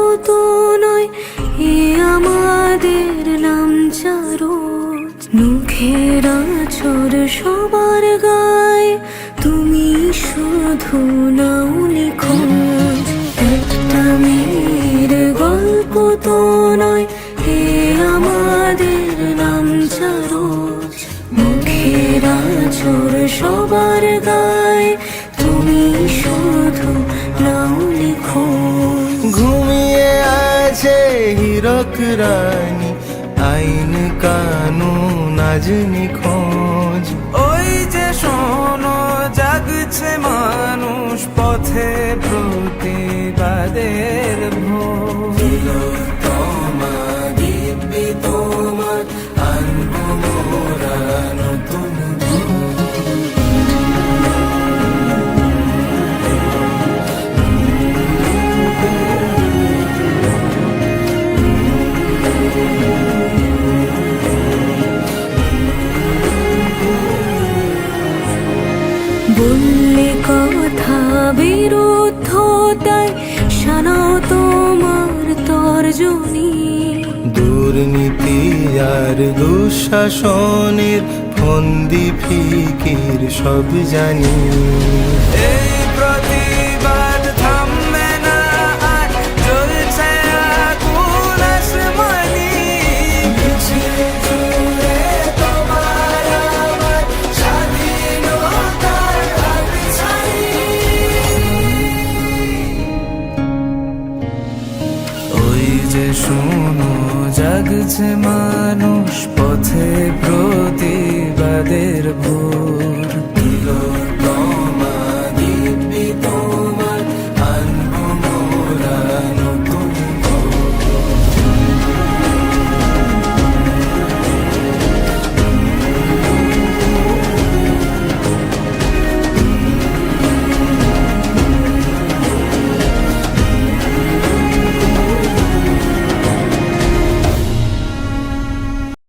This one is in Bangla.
কত নয়, এ আমাদের নাম চারো। মুখের আচর সবার গায়, তুমি শুধু নাও লিখো। একটা মেয়ের গল্প তো নয়, এ আমাদের নাম চারজ মুখের আচর সবার গায়, তুমি শুধু নাও লিখো। আছে হীরক রানী আইন কানুন আজনি খোঁজ ওই যে শোনো জাগছে মানুষ পথে। বললে কথা বিরুদ্ধতায় শানাও তোমার তর্জনী। দুর্নীতি আর দুঃশাসনের ফন্দি ফিকির সব জানি। ওই যে শোনো জাগছে মানুষ পথে।